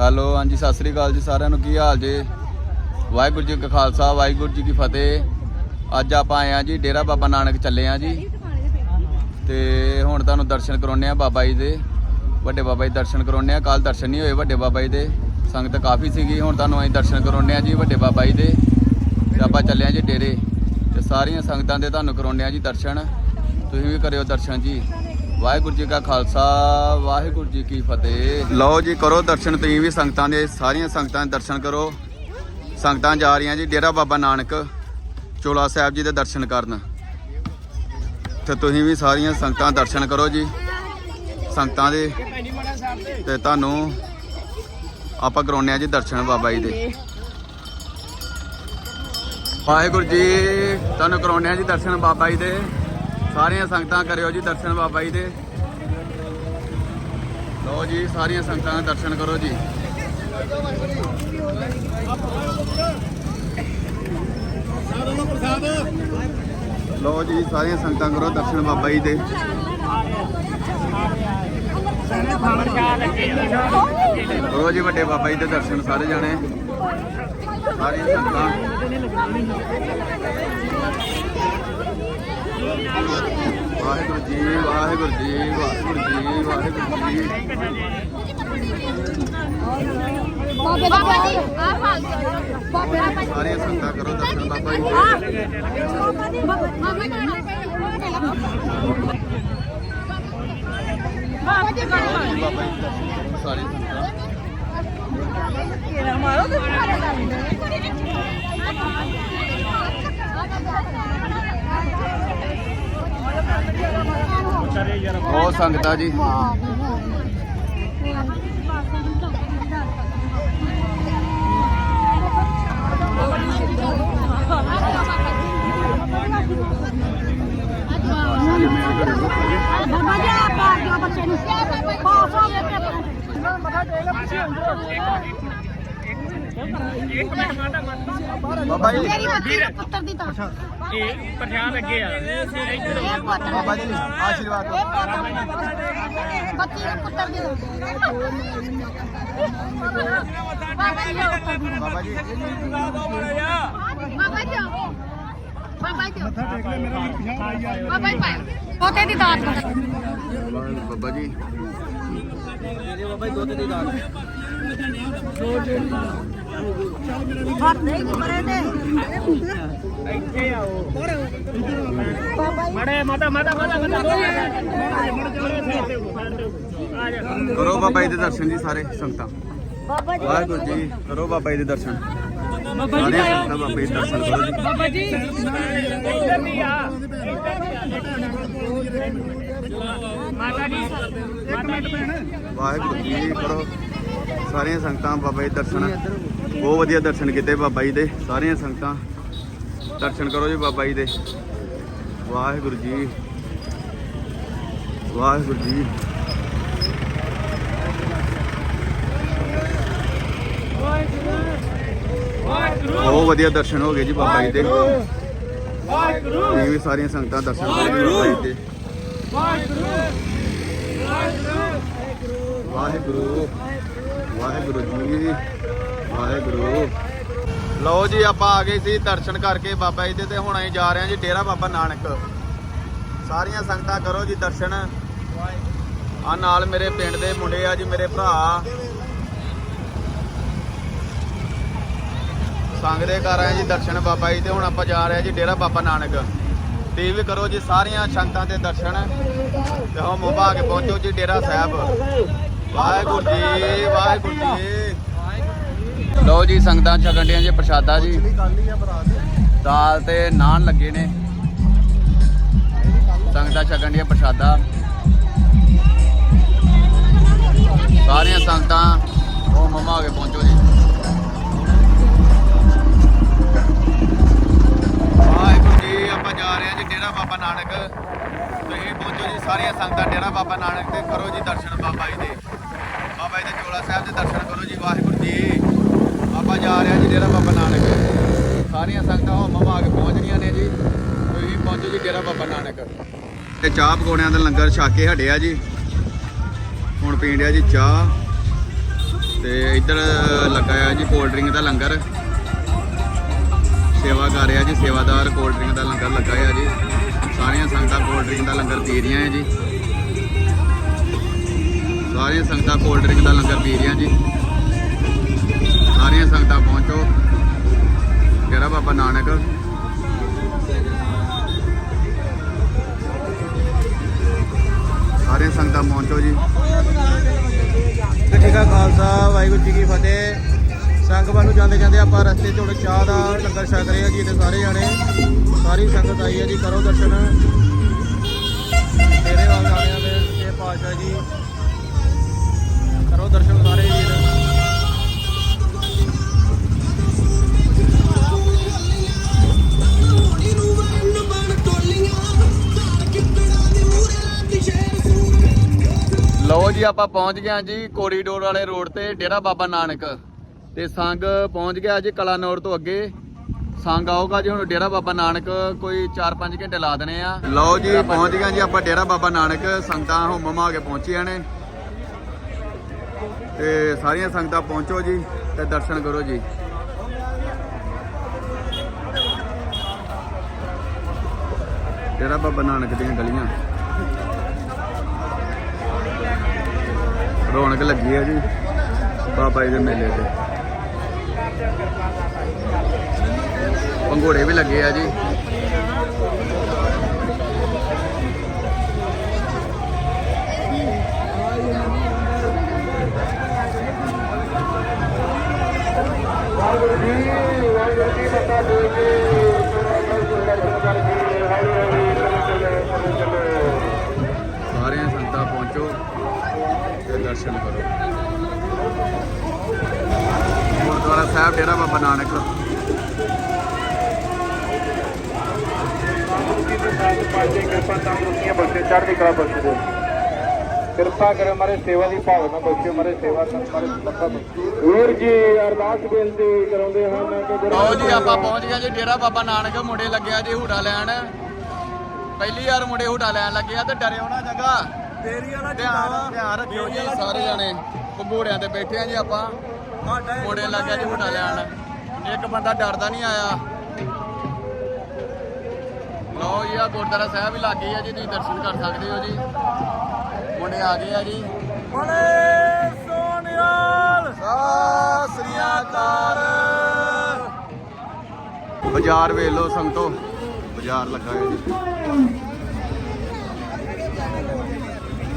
Hello, ਹਾਂਜੀ, ਸਤਿ ਸ੍ਰੀ ਅਕਾਲ ਜੀ ਸਾਰਿਆਂ ਨੂੰ। ਕੀ ਹਾਲ ਜੀ? ਵਾਹਿਗੁਰੂ ਜੀ ਕਾ ਖਾਲਸਾ, ਵਾਹਿਗੁਰੂ ਜੀ ਕੀ ਫਤਿਹ। ਅੱਜ ਆਪਾਂ ਆਏ ਆ ਜੀ, ਡੇਰਾ ਬਾਬਾ ਨਾਨਕ ਚੱਲੇ ਆ ਜੀ। ਤੇ ਹੁਣ ਤੁਹਾਨੂੰ ਦਰਸ਼ਨ ਕਰਾਉਣੇ ਆ ਬਾਬਾ ਜੀ ਦੇ। ਵੱਡੇ ਬਾਬਾ ਜੀ ਦਰਸ਼ਨ ਕਰਾਉਣੇ ਆ ਕੱਲ ਦਰਸ਼ਨ ਨਹੀਂ ਹੋਏ ਵੱਡੇ ਬਾਬਾ ਜੀ ਦੇ। ਸੰਗਤ ਕਾਫੀ ਸੀਗੀ, ਹੁਣ ਤੁਹਾਨੂੰ ਅਸੀਂ ਦਰਸ਼ਨ ਕਰਾਉਣੇ ਆ ਜੀ ਵੱਡੇ ਬਾਬਾ ਜੀ ਦੇ। ਤੇ ਆਪਾਂ ਚੱਲੇ ਆ ਜੀ ਡੇਰੇ। ਤੇ ਸਾਰੀਆਂ ਸੰਗਤਾਂ ਦੇ ਤੁਹਾਨੂੰ ਕਰਾਉਣੇ ਆ ਜੀ ਦਰਸ਼ਨ। ਤੁਸੀਂ ਵੀ ਕਰਿਓ ਦਰਸ਼ਨ ਜੀ। ਵਾਹਿਗੁਰੂ ਜੀ ਕਾ ਖਾਲਸਾ, ਵਾਹਿਗੁਰੂ ਜੀ ਕੀ ਫਤਿਹ। ਲਓ ਜੀ, ਕਰੋ ਦਰਸ਼ਨ, ਤੁਸੀਂ ਵੀ ਸੰਗਤਾਂ ਦੇ, ਸਾਰੀਆਂ ਸੰਗਤਾਂ ਦੇ ਦਰਸ਼ਨ ਕਰੋ। ਸੰਗਤਾਂ ਜਾ ਰਹੀਆਂ ਜੀ, ਡੇਰਾ ਬਾਬਾ ਨਾਨਕ ਚੋਲਾ ਸਾਹਿਬ ਜੀ ਦੇ ਦਰਸ਼ਨ ਕਰਨ। ਤੇ ਤੁਸੀਂ ਵੀ ਸਾਰੀਆਂ ਸੰਗਤਾਂ ਦਰਸ਼ਨ ਕਰੋ ਜੀ, ਸੰਗਤਾਂ ਦੇ। ਤੇ ਤੁਹਾਨੂੰ ਆਪਾਂ ਕਰਾਉਣੇ ਆ ਜੀ ਦਰਸ਼ਨ ਬਾਬਾ ਜੀ ਦੇ। ਵਾਹਿਗੁਰੂ ਜੀ, ਤੁਹਾਨੂੰ ਕਰਾਉਣੇ ਆ ਜੀ ਦਰਸ਼ਨ ਬਾਬਾ ਜੀ ਦੇ। ਸਾਰੀਆਂ ਸੰਗਤਾਂ ਕਰਿਓ ਜੀ ਦਰਸ਼ਨ ਬਾਬਾ ਜੀ ਦੇ। ਲਓ ਜੀ, ਸਾਰੀਆਂ ਸੰਗਤਾਂ ਦੇ ਦਰਸ਼ਨ ਕਰੋ ਜੀ। ਲਓ ਜੀ, ਸਾਰੀਆਂ ਸੰਗਤਾਂ ਕਰੋ ਦਰਸ਼ਨ ਬਾਬਾ ਜੀ ਦੇ। ਕਰੋ ਜੀ ਵੱਡੇ ਬਾਬਾ ਜੀ ਦੇ ਦਰਸ਼ਨ ਸਾਰੇ ਜਾਣੇ। ਸਾਰੀਆਂ ਸੰਗਤਾਂ। ਵਾਹਿਗੁਰੂ ਜੀ ਵਾਹਿਗੁਰੂ ਜੀ ਵਾਹਿਗੁਰੂ ਜੀ ਵਾਹਿਗੁਰੂ ਜੀ ਬਾਬੇ ਦਾ ਆ ਹਾਲ ਬਾਬੇ ਦਾ ਸਾਰੀਆਂ ਸੰਗਤਾਂ ਕਰੋ ਦਰਸ਼ਨ ਬਾਬਾ ਜੀ ਦੇ ਬਾਬੇ ਬਾਬਾ ਜੀ ਲਓ ਜੀ ਬਾਬਾ ਜੀ ਦੇ ਦਰਸ਼ਨ ਕਰੋ ਸਾਰੀਆਂ ਸੰਗਤਾਂ ਬਹੁਤ ਸੰਗਤਾਂ ਜੀ ਬਾਬਾ ਜੀ। ਆ ਪਾ ਦਿਓ ਬੱਚੇ ਨੂੰ ਪਾਸ ਹੋ ਗਏ ਬਾਬਾ ਜੀ। ਮੇਰੀ ਬੱਚੀ ਦੇ ਪੁੱਤਰ ਦੀ ਤਾਂ। ਇਹ ਅੱਗੇ ਆ। ਇੱਧਰ ਪੁੱਤਰ ਬਾਬਾ ਜੀ ਆਸ਼ੀਰਵਾਦ ਦਿਓ। ਬੱਚੀ ਦੇ ਪੁੱਤਰ ਦੀ ਬਾਬਾ ਜੀ। ਬਾਬਾ ਜੀ ਬਾਬਾ ਜੀ। ਬਾਬਾ ਜੀ ਮੱਥਾ ਟੇਕ ਲੈ ਮੇਰਾ ਵੀ ਬਾਬਾ ਜੀ ਪਾਏ ਪੋਤੇ ਦੀ ਦਾਤ ਕਰ ਬਾਬਾ ਜੀ ਹੱਥ ਨਹੀਂ ਮਰੇ ਤੇ ਮੜੇ ਮਾਤਾ ਮਾਤਾ ਮਾਤਾ ਮਾਤਾ ਕਰੋ ਬਾਬਾ ਜੀ ਦੇ ਦਰਸ਼ਨ ਜੀ ਸਾਰੇ ਸੰਗਤਾਂ। ਵਾਹਿਗੁਰੂ ਜੀ, ਕਰੋ ਬਾਬਾ ਜੀ ਦੇ ਦਰਸ਼ਨ। ਸਾਰੀਆਂ ਸੰਗਤਾਂ ਬਾਬਾ ਜੀ ਦਰਸ਼ਨ ਕਰੋ ਜੀ। ਬਾਬਾ ਜੀ, ਇੱਧਰ ਨਹੀਂ ਆ। ਮਾਤਾ ਜੀ ਮਾਤਾ ਜੀ ਵਾਹਿਗੁਰੂ ਜੀ ਕਰੋ ਸਾਰੀਆਂ ਸੰਗਤਾਂ ਬਾਬਾ ਜੀ ਦਰਸ਼ਨ। ਬਹੁਤ ਵਧੀਆ ਦਰਸ਼ਨ ਕੀਤੇ ਬਾਬਾ ਜੀ ਦੇ। ਸਾਰੀਆਂ ਸੰਗਤਾਂ ਦਰਸ਼ਨ ਕਰੋ ਜੀ ਬਾਬਾ ਜੀ ਦੇ। ਵਾਹਿਗੁਰੂ ਜੀ। ਵਾਹਿਗੁਰੂ ਜੀ। ਬਹੁਤ ਵਧੀਆ ਦਰਸ਼ਨ ਹੋ ਗਏ ਜੀ ਬਾਬਾ ਜੀ ਦੇ। ਤੁਸੀਂ ਵੀ ਸਾਰੀਆਂ ਸੰਗਤਾਂ ਦਰਸ਼ਨ ਕਰੋ ਜੀ ਬਾਬਾ ਜੀ ਦੇ। ਵਾਹਿਗੁਰੂ ਵਾਹਿਗੁਰੂ ਜੀ, ਵਾਹਿਗੁਰੂ। ਲਓ ਜੀ, ਆਪਾਂ ਆ ਗਏ ਸੀ ਦਰਸ਼ਨ ਕਰਕੇ ਬਾਬਾ ਜੀ ਦੇ ਤੇ ਹੁਣ ਅਸੀਂ ਜਾ ਰਹੇ ਹਾਂ ਜੀ ਡੇਰਾ ਬਾਬਾ ਨਾਨਕ। ਸਾਰੀਆਂ ਸੰਗਤਾਂ ਕਰੋ ਜੀ ਦਰਸ਼ਨ। ਆ ਨਾਲ ਮੇਰੇ ਪਿੰਡ ਦੇ ਮੁੰਡੇ ਆ ਜੀ, ਮੇਰੇ ਭਰਾ। ਸੰਗ ਦੇ ਕਰ ਆਏ ਜੀ ਦਰਸ਼ਨ ਬਾਬਾ ਜੀ ਤੇ ਹੁਣ ਆਪਾਂ ਜਾ ਰਹੇ ਹਾਂ ਜੀ ਡੇਰਾ ਬਾਬਾ ਨਾਨਕ। ਤੇ ਵੀ ਕਰੋ ਜੀ ਸਾਰੀਆਂ ਸੰਗਤਾਂ ਦੇ ਦਰਸ਼ਨ। ਤੇ ਹੋ ਮੁਬਾ ਕੇ ਪਹੁੰਚੋ ਜੀ ਡੇਰਾ ਸਾਹਿਬ। ਵਾਹਿਗੁਰੂ ਜੀ ਵਾਹਿਗੁਰੂ ਜੀ। ਲਓ ਜੀ ਸੰਗਤਾਂ ਛਕਣ ਡੀਆਂ ਜੀ ਪ੍ਰਸ਼ਾਦਾ ਜੀ। ਦਾਲ ਤੇ ਨਾਨ ਲੱਗੇ ਨੇ। ਸੰਗਤਾਂ ਛਕਣ ਡੀਆਂ ਪ੍ਰਸ਼ਾਦਾ। ਸਾਰੀਆਂ ਸੰਗਤਾਂ ਉਹ ਮਮਾ ਕੇ ਪਹੁੰਚੋ ਜੀ। ਵਾਹਿਗੁਰੂ ਜੀ ਆਪਾਂ ਜਾ ਰਹੇ ਹਾਂ ਜੀ ਡੇਰਾ ਬਾਬਾ ਨਾਨਕ। ਤੁਸੀਂ ਪਹੁੰਚੋ ਜੀ ਸਾਰੀਆਂ ਸੰਗਤਾਂ ਡੇਰਾ ਬਾਬਾ ਨਾਨਕ ਤੇ ਕਰੋ ਜੀ ਦਰਸ਼ਨ ਬਾਬਾ ਜੀ ਦੇ ਬਾਬਾ ਜੀ ਦੇ ਚੋਲਾ ਸਾਹਿਬ ਦੇ ਦਰਸ਼ਨ ਕਰੋ ਜੀ ਵਾਹਿਗੁਰੂ ਜੀ ਆਪਾਂ ਜਾ ਰਹੇ ਹਾਂ ਜੀ ਡੇਰਾ ਬਾਬਾ ਨਾਨਕ। ਸਾਰੀਆਂ ਸੰਗਤਾਂ ਹੋ ਮਮਾ ਕੇ ਪਹੁੰਚ ਰਹੀਆਂ ਨੇ ਜੀ। ਤੁਸੀਂ ਪਹੁੰਚੋ ਜੀ ਡੇਰਾ ਬਾਬਾ ਨਾਨਕ। ਤੇ ਚਾਹ ਪਕੌੜਿਆਂ ਦਾ ਲੰਗਰ ਛਕ ਕੇ ਹਟਿਆ ਜੀ। ਹੁਣ ਪੀਣ ਡਿਆ ਜੀ ਚਾਹ। ਤੇ ਇੱਧਰ ਲੱਗਾ ਆ ਜੀ ਕੋਲਡ ਡਰਿੰਕ ਦਾ ਲੰਗਰ। ਸੇਵਾ ਕਰ ਰਿਹਾ ਜੀ, ਸੇਵਾਦਾਰ ਕੋਲਡ ਡਰਿੰਕ ਦਾ ਲੰਗਰ ਲੱਗਾ ਆ ਜੀ। ਸਾਰੀਆਂ ਸੰਗਤਾਂ ਕੋਲਡ ਡਰਿੰਕ ਦਾ ਲੰਗਰ ਪੀ ਰਹੀਆਂ ਹੈ ਜੀ। ਸਾਰੀਆਂ ਸੰਗਤਾਂ ਕੋਲਡ ਡਰਿੰਕ ਦਾ ਲੰਗਰ ਪੀ ਰਹੀਆਂ ਜੀ। ਸੰਗਤਾਂ ਪਹੁੰਚੋ। ਡੇਰਾ ਬਾਬਾ ਨਾਨਕ? ਸਾਰੀਆਂ ਸੰਗਤਾਂ ਪਹੁੰਚੋ ਜੀ। ਠੀਕ ਆ ਖਾਲਸਾ, ਵਾਹਿਗੁਰੂ ਜੀ ਕੀ ਫਤਿਹ। ਸੰਗਵਾਂ ਨੂੰ ਜਾਂਦੇ ਜਾਂਦੇ ਆਪਾਂ ਰਸਤੇ 'ਚ ਹੁਣ ਚਾਹ ਦਾ ਲੰਗਰ ਛਕ ਰਹੇ ਆ ਜੀ ਤੇ ਸਾਰੇ ਜਾਣੇ। ਸਾਰੀ ਸੰਗਤ ਆਈ ਹੈ ਜੀ, ਕਰੋ ਦਰਸ਼ਨ। ਤੇਰੇ ਵਾਲ ਆਣਿਆਂ ਦੇ ਤੇ ਪਾਸ਼ਾ ਜੀ। ਕਰੋ ਦਰਸ਼ਨ ਸਾਰੇ ਵੀਰ। ਜੀ ਆਪਾਂ ਪਹੁੰਚ ਗਏ ਹਾਂ ਜੀ ਕੋਰੀਡੋਰ ਵਾਲੇ ਰੋਡ ਤੇ ਡੇਰਾ ਬਾਬਾ ਨਾਨਕ। ਤੇ ਸੰਗ ਪਹੁੰਚ ਗਿਆ ਜੀ ਕਲਾਨੌਰ ਤੋਂ ਅੱਗੇ। ਸੰਗ ਆਊਗਾ ਜੀ ਹੁਣ ਡੇਰਾ ਬਾਬਾ ਨਾਨਕ ਕੋਈ 4-5 ਘੰਟੇ ਲਾ ਦੇਣੇ ਆ। ਲਓ ਜੀ ਪਹੁੰਚ ਗਏ ਜੀ ਆਪਾਂ ਡੇਰਾ ਬਾਬਾ ਨਾਨਕ। ਸੰਗਤਾਂ ਹੁਮਮ ਕੇ ਪਹੁੰਚੀਆਂ ਨੇ। ਤੇ ਸਾਰੀਆਂ ਸੰਗਤਾਂ ਪਹੁੰਚੋ ਜੀ ਤੇ ਦਰਸ਼ਨ ਕਰੋ ਜੀ। ਡੇਰਾ ਬਾਬਾ ਨਾਨਕ ਦੀਆਂ ਗਲੀਆਂ। ਰੌਣਕ ਲੱਗੀ ਹੈ ਜੀ, ਬਾਬਾ ਜੀ ਦੇ ਮੇਲੇ ਤੇ। ਪੰਘੋੜੇ ਵੀ ਲੱਗੇ ਆ ਜੀ। ਸਾਰਿਆਂ ਸੰਤਾਂ ਪਹੁੰਚੋ। ਤੇ ਦਰਸ਼ਨ ਕਰੋ। ਗੁਰਦੁਆਰਾ ਸਾਹਿਬ ਡੇਰਾ ਬਾਬਾ ਨਾਨਕ ਕਿਰਪਾ ਦੇ। ਕਰੇ ਮਾਰੇ ਸੇਵਾ ਦੀ ਭਾਵਨਾ ਬਖਸ਼ੇ ਮਾਰੇ ਸੇਵਾ ਮਾਰੇ ਲੱਖਾਂ ਵੀਰ ਜੀ ਅਰਦਾਸ ਬੇਨਤੀ ਕਰਾਉਂਦੇ ਹਨ ਕਿ ਗੁਰੂ ਆਓ ਜੀ ਆਪਾਂ ਪਹੁੰਚ ਗਏ ਜੀ ਡੇਰਾ ਬਾਬਾ ਨਾਨਕ ਮੁੰਡੇ ਲੱਗਿਆ ਜੀ ਹੂਟਾ ਲੈਣ। ਪਹਿਲੀ ਵਾਰ ਮੁੰਡੇ ਹੂਟਾ ਲੈਣ ਲੱਗੇ ਆ ਤੇ ਡਰਿਓ ਨਾ ਜਗਾ। ਤੇਰੀ ਵਾਲਾ ਧਿਆਨ ਧਿਆਨ ਰੱਖਿਓ ਜੀ ਸਾਰੇ ਜਾਣੇ ਪੰਘੋੜਿਆਂ ਤੇ ਬੈਠੇ ਆ ਜੀ ਆਪਾਂ। ਮੁੰਡੇ ਲੱਗਿਆ ਜੀ ਹੂਟਾ ਲੈਣ ਇੱਕ ਬੰਦਾ ਡਰਦਾ ਨਹੀਂ ਆਇਆ। ਲਓ ਜੀ ਆ ਗੁਰਦੁਆਰਾ ਸਾਹਿਬ ਵੀ ਲੱਗ ਗਈ ਆ ਜੀ ਤੁਸੀਂ ਦਰਸ਼ਨ ਕਰ ਸਕਦੇ ਹੋ ਜੀ। ਮੁੰਡੇ ਆ ਗਏ ਆ ਜੀ। ਬੜੇ ਸੋਨਿਆਲ। ਸਤਿ ਸ੍ਰੀ ਅਕਾਲ। ਬਾਜ਼ਾਰ ਵੇਖ ਲਓ ਸੰਗਤੋ। ਬਾਜ਼ਾਰ ਲੱਗਾ ਹੈ ਜੀ।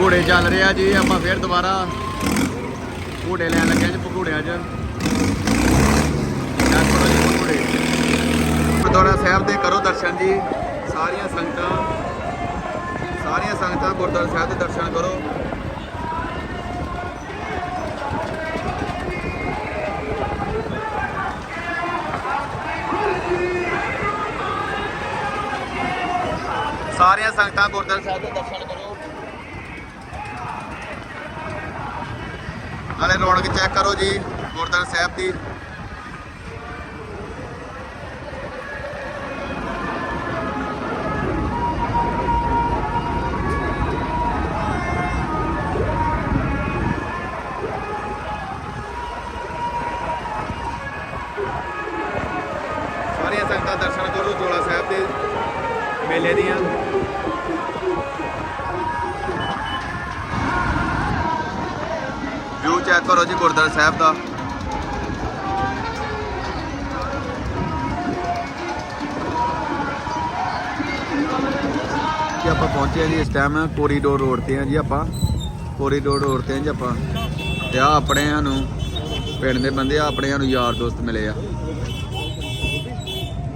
ਘੋੜੇ ਚੱਲ ਰਿਹਾ ਜੀ ਆਪਾਂ ਫੇਰ ਦੁਬਾਰਾ ਘੋੜੇ ਲੈਣ ਲੱਗੇ ਜੀ ਪਕੌੜਿਆਂ 'ਚ ਚੱਲ ਕਰੋ ਜੀ ਪਕੌੜੇ ਗੁਰਦੁਆਰਾ ਸਾਹਿਬ ਦੇ ਕਰੋ ਦਰਸ਼ਨ ਜੀ। ਸਾਰੀਆਂ ਸੰਗਤਾਂ ਸਾਰੀਆਂ ਸੰਗਤਾਂ ਗੁਰਦੁਆਰਾ ਸਾਹਿਬ ਦੇ ਦਰਸ਼ਨ ਕਰੋ। ਸਾਰੀਆਂ ਸੰਗਤਾਂ ਗੁਰਦੁਆਰਾ ਸਾਹਿਬ ਦੇ ਦਰਸ਼ਨ ਕਰੋ। ਨਾਲੇ ਰੌਣਕ ਚੈੱਕ ਕਰੋ ਜੀ, ਗੁਰਦੁਆਰਾ ਸਾਹਿਬ ਦੀ। ਗੁਰਦੁਆਰਾ ਸਾਹਿਬ ਦਾ। ਕਿ ਆਪਾਂ ਪਹੁੰਚੇ ਜੀ ਇਸ ਟਾਈਮ ਕੋਰੀਡੋਰ ਰੋਡ ਤੇ ਆ ਜੀ ਆਪਾਂ। ਕੋਰੀਡੋਰ ਰੋਡ ਤੇ ਆ ਜੀ ਆਪਾਂ। ਤੇ ਆ ਆਪਣੇ ਸਾਨੂੰ ਪਿੰਡ ਦੇ ਬੰਦੇ ਆ ਆਪਣੇ ਸਾਨੂੰ ਯਾਰ ਦੋਸਤ ਮਿਲੇ ਆ।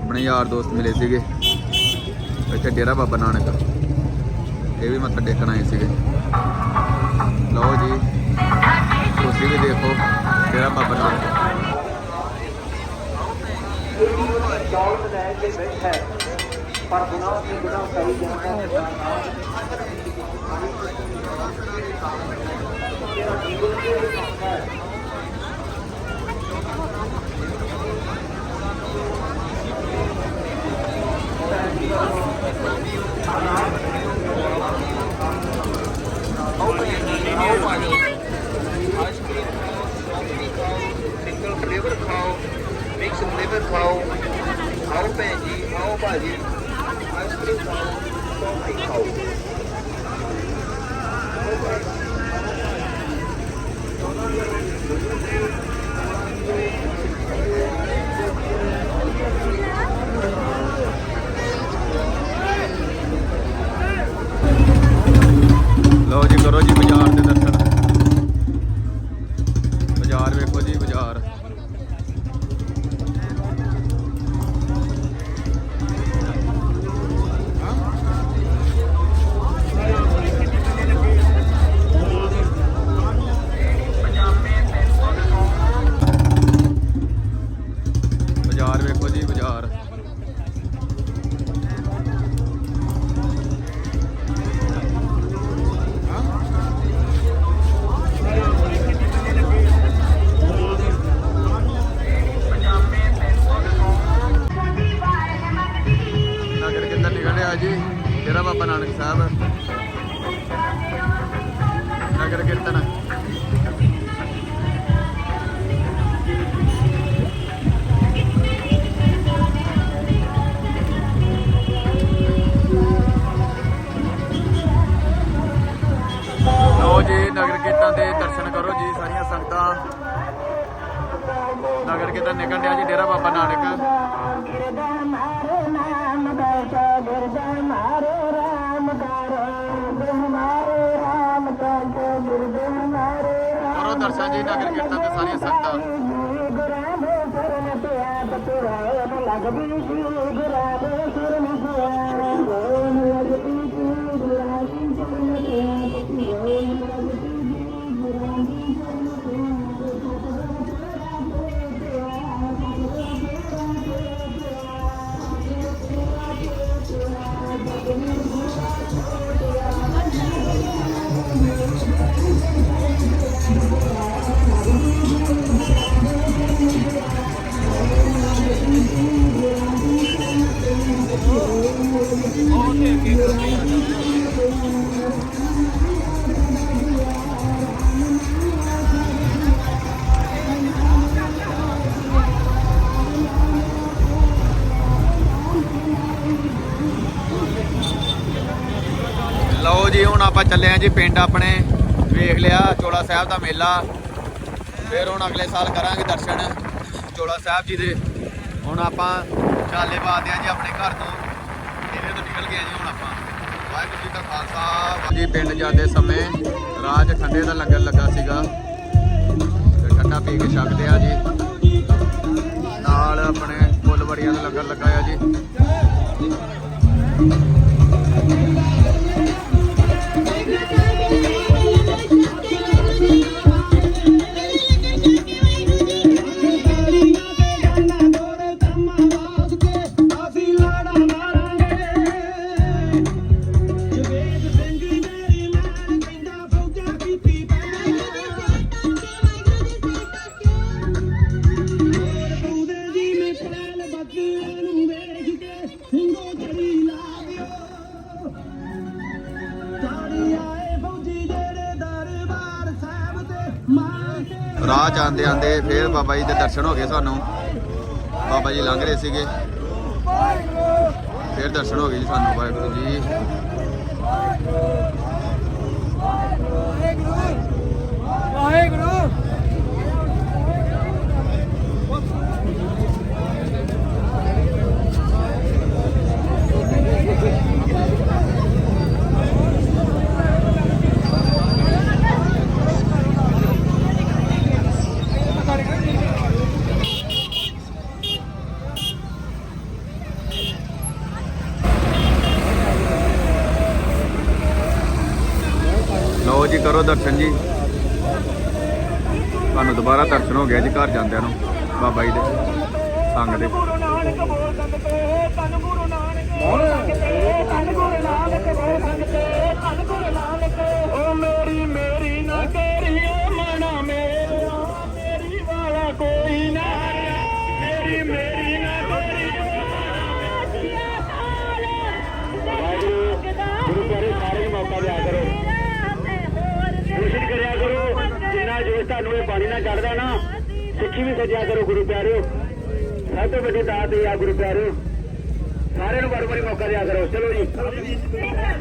ਆਪਣੇ ਯਾਰ ਦੋਸਤ ਮਿਲੇ ਸੀਗੇ। ਇੱਥੇ ਡੇਰਾ ਬਾਬਾ ਨਾਨਕ। ਇਹ ਵੀ ਮੱਥਾ ਟੇਕਣ ਆਏ ਸੀਗੇ। ਲਓ ਜੀ। ਤੁਸੀਂ ਵੀ ਦੇਖੋ ਡੇਰਾ ਬਾਬਾ ਨਾਨਕ ਦੌਲਤ ਲੈ ਕੇ ਬੈਠਾ ਹੈ, ਪਰ ਗੁਨਾਹ ਤੇ ਗੁਨਾਹ ਕਰੀ ਜਾਂਦਾ ਹੈ। ਨਗਰ ਕੀਰਤਨ ਦੇ ਦਰਸ਼ਨ ਕਰੋ ਜੀ, ਸਾਰੀਆਂ ਸੰਗਤਾਂ। ਨਗਰ ਕੀਰਤਨ ਨਿਕਲ ਰਿਹਾ ਜੀ, ਡੇਰਾ ਬਾਬਾ ਨਾਨਕ। ਕਰੋ ਦਰਸ਼ਨ ਜੀ ਨਗਰ ਕੀਰਤਨ ਤੇ ਸਾਰੀਆਂ ਸੰਗਤਾਂ। ਆਪਾਂ ਚੱਲੇ ਆਂ ਜੀ, ਪਿੰਡ ਆਪਣੇ, ਵੇਖ ਲਿਆ ਚੋਲਾ ਸਾਹਿਬ ਦਾ ਮੇਲਾ। ਫਿਰ ਹੁਣ ਅਗਲੇ ਸਾਲ ਕਰਾਂਗੇ ਦਰਸ਼ਨ ਚੋਲਾ ਸਾਹਿਬ ਜੀ ਦੇ। ਹੁਣ ਆਪਾਂ ਚਾਲੇ ਬਾਦੇ ਆਂ ਜੀ ਆਪਣੇ ਘਰ ਤੋਂ। ਇਹਦੇ ਤੋਂ ਨਿਕਲ ਗਏ ਜੀ ਹੁਣ ਆਪਾਂ। ਵਾਹਿਗੁਰੂ ਜੀ ਕਾ ਖਾਲਸਾ ਜੀ ਪਿੰਡ ਜਾਂਦੇ ਸਮੇਂ ਰਾਜ ਠੰਡੇ ਦਾ ਲੰਗਰ ਲੱਗਾ ਸੀਗਾ। ਤੇ ਠੰਡਾ ਪੀ ਕੇ ਛਕਦੇ ਆ ਜੀ। ਨਾਲ ਆਪਣੇ ਫੁੱਲਬੜੀਆਂ ਦਾ ਲੰਗਰ ਲੱਗਾ ਆ ਜੀ। ਆਂਦੇ ਆਂਦੇ ਫਿਰ ਬਾਬਾ ਜੀ ਦੇ ਦਰਸ਼ਨ ਹੋ ਗਏ ਸਾਨੂੰ। ਬਾਬਾ ਜੀ ਲੰਘ ਰਹੇ ਸੀਗੇ। ਫਿਰ ਦਰਸ਼ਨ ਹੋ ਗਏ ਜੀ ਸਾਨੂੰ ਵਾਹਿਗੁਰੂ ਜੀ। ਵਾਹਿਗੁਰੂ। ਵਾਹਿਗੁਰੂ ਜੀ ਕਰੋ ਦਰਸ਼ਨ ਜੀ। ਤੁਹਾਨੂੰ ਦੁਬਾਰਾ ਦਰਸ਼ਨ ਹੋ ਗਿਆ ਜੀ ਘਰ ਜਾਂਦਿਆਂ ਨੂੰ। ਬਾਬਾ ਜੀ ਦੇ ਸੰਗ ਦੇ। ਗੁਰੂ ਨਾਨਕ ਸਿੱਖੀ ਵੀ ਸਜਿਆ ਕਰੋ ਗੁਰੂ ਪਿਆਰਿਓ। ਸਭ ਤੋਂ ਵੱਡੀ ਦਾਤ ਇਹ ਆ ਗੁਰੂ ਪਿਆਰਿਓ। ਸਾਰਿਆਂ ਨੂੰ ਵਾਰ ਵਾਰੀ ਮੌਕਾ ਦਿਆ ਕਰੋ। ਚਲੋ ਜੀ।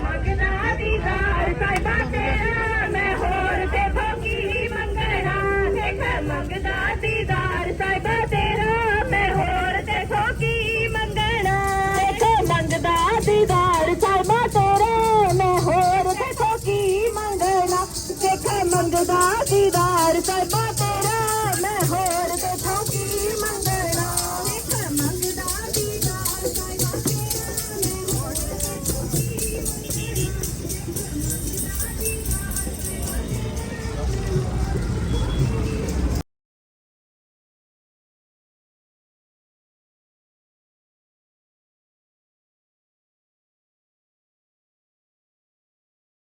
ਮੰਗਦਾ ਦੀਦਾਰ ਸਾਹਿਬਾ ਤੇਰਾ ਮੈਂ ਹੋਰ ਦੇਖੋ ਕੀ ਮੰਗਣਾ। ਦੇਖ ਮੰਗਦਾ ਦੀਦਾਰ, ਸਾਹਿਬਾ ਤੇਰਾ। ਮੈਂ ਹੋਰ ਦੇਖੋ ਕੀ ਮੰਗਣਾ ਦੇਖ ਮੰਗਦਾ ਦੀਦਾਰ ਸਾਹਿਬਾ ਤੇਰਾ ਮੈਂ ਹੋਰ ਦੇਖੋ ਕੀ ਮੰਗਣਾ ਦੇਖ ਮੰਗਦਾ ਦੀਦਾਰ ਸਾਹਿਬਾ